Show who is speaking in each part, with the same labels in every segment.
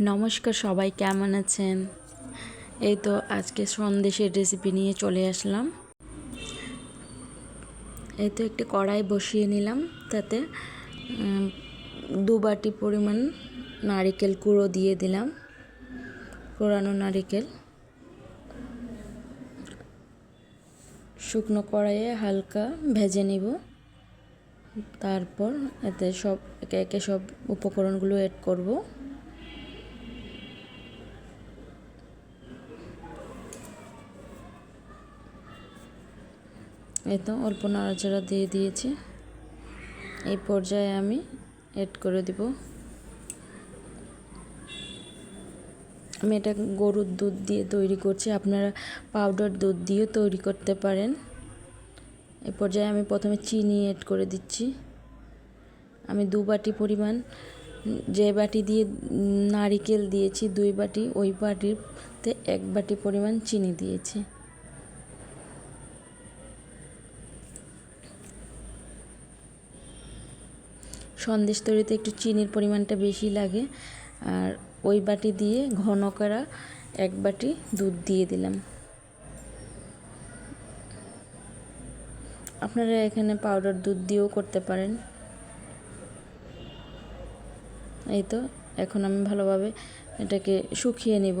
Speaker 1: নমস্কার সবাই, কেমন আছেন? এই তো আজকে সন্দেশের রেসিপি নিয়ে চলে আসলাম। এই তো একটি কড়াই বসিয়ে নিলাম, তাতে দু বাটি পরিমাণ নারিকেল কুড়ো দিয়ে দিলাম কোরানো নারিকেল। শুকনো কড়াইয়ে হালকা ভেজে নিব। তারপর এতে সব, একে একে সব উপকরণগুলো এড করব। এই তো, অল্প নাড়াচাড়া দিয়ে দিয়েছি। এই পর্যায়ে আমি এড করে দিব। আমি এটা গরুর দুধ দিয়ে তৈরি করছি। আপনারা পাউডার দুধ দিয়েও তৈরি করতে পারেন। এই পর্যায়ে আমি প্রথমে চিনি এড করে দিচ্ছি। আমি দু বাটি পরিমাণ, যে বাটি দিয়ে নারিকেল দিয়েছি, দুই বাটি, ওই বাটিতে এক বাটি পরিমাণ চিনি দিয়েছি। সন্দেশ তৈরিতে একটু চিনির পরিমাণটা বেশি লাগে। আর ওই বাটি দিয়ে ঘন করা এক বাটি দুধ দিয়ে দিলাম। আপনারা এখানে পাউডার দুধ দিয়েও করতে পারেন। এই তো, এখন আমি ভালোভাবে এটাকে শুকিয়ে নেব।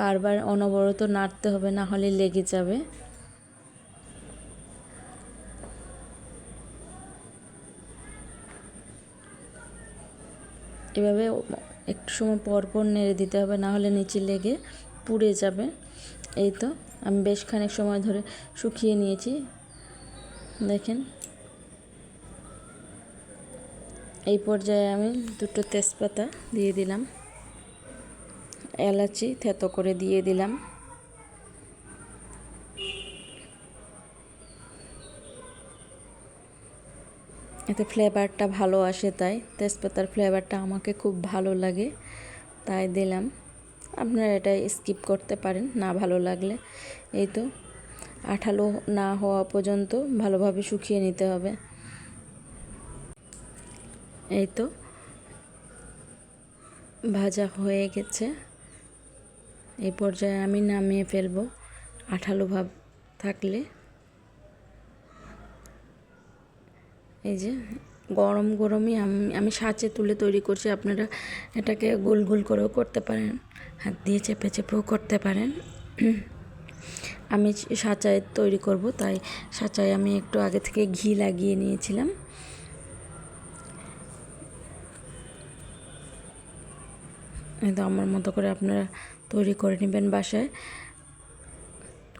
Speaker 1: বারবার অনবরত নাড়তে হবে, না হলে লেগে যাবে। এভাবে একটু সময় পর পর নেড়ে দিতে হবে, না হলে নিচে লেগে পুড়ে যাবে। এই তো, আমি বেশ খানিক সময় ধরে শুকিয়ে নিয়েছি। দেখেন। এই পর্যায়ে আমি দুটো তেজপাতা দিয়ে দিলাম। এলাচি থেতো করে দিয়ে দিলাম। এতে ফ্লেভারটা ভালো আসে তাই। তেজপাতার ফ্লেভারটা আমাকে খুব ভালো লাগে, তাই দিলাম। আপনারা এটা স্কিপ করতে পারেন, না ভালো লাগলে। এই তো, আঠালো না হওয়া পর্যন্ত ভালোভাবে শুকিয়ে নিতে হবে। এই তো, ভাজা হয়ে গেছে। এই পর্যায়ে আমি নামিয়ে ফেলব আঠালো ভাব থাকলে। এই যে গরম গরমই আমি আমি সাঁচে তুলে তৈরি করছি, আপনারা এটাকে গোল গোল করেও করতে পারেন, হাত দিয়ে চেপে চেপেও করতে পারেন। আমি সাঁচায় তৈরি করব, তাই সাঁচায় আমি একটু আগে থেকে ঘি লাগিয়ে নিয়েছিলাম। তো আমার মতো করে আপনারা তৈরি করে নেবেন বাসায়।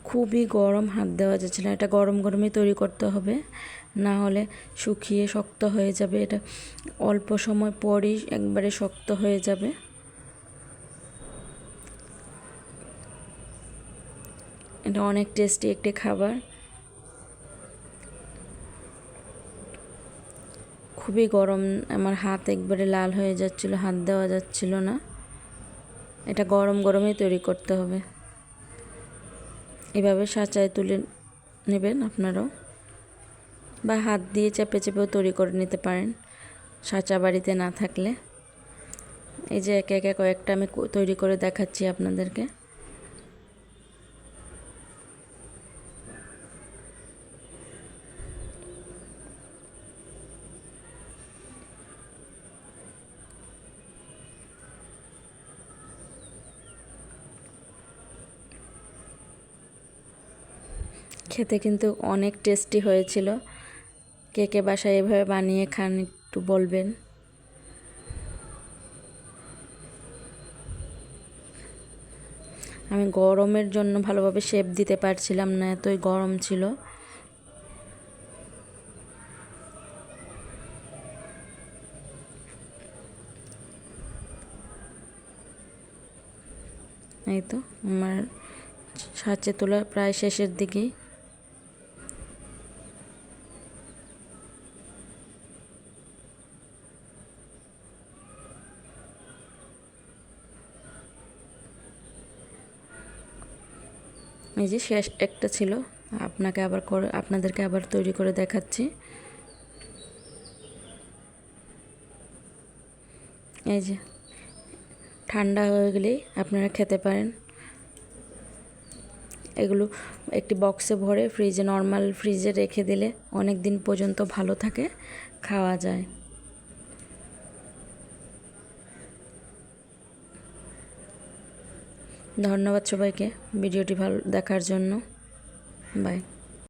Speaker 1: খুবই গরম, হাত দেওয়া যাচ্ছে না, এটা গরম গরমই তৈরি করতে হবে। না হলে শুকিয়ে শক্ত হয়ে যাবে। এটা অল্প সময় পরই একবারে শক্ত হয়ে যাবে। এটা অনেক টেস্টি একটি খাবার। খুবই গরম, আমার হাত একবারে লাল হয়ে যাচ্ছিল, হাত দেওয়া যাচ্ছিল না। এটা গরম গরমেই তৈরি করতে হবে। এভাবে সাঁচায় তুলে নেবেন আপনারাও। বা হাত দিয়ে চেপে চেপেও তৈরি করে নিতে পারেন সাঁচা বাড়িতে না থাকলে। এই যে একে একে কয়েকটা আমি তৈরি করে দেখাচ্ছি আপনাদেরকে। খেতে কিন্তু অনেক টেস্টি হয়েছিল। কে কে বাসায় এভাবে বানিয়ে খান একটু বলবেন। আমি গরমের জন্য ভালোভাবে শেপ দিতে পারছিলাম না, এতই গরম ছিল। এই তো, আমার সাঁচে তোলা প্রায় শেষের দিকেই এই যে শেষ একটা ছিল, আপনাকে আবার করে, আপনাদেরকে আবার তৈরি করে দেখাচ্ছি। এই যে, ঠান্ডা হয়ে গেলেই আপনারা খেতে পারেন। এগুলো একটি বক্সে ভরে ফ্রিজে, নর্মাল ফ্রিজে রেখে দিলে অনেক দিন পর্যন্ত ভালো থাকে, খাওয়া যায়। ধন্যবাদ সবাইকে। ভিডিওটি ভালো দেখার জন্য। বাই।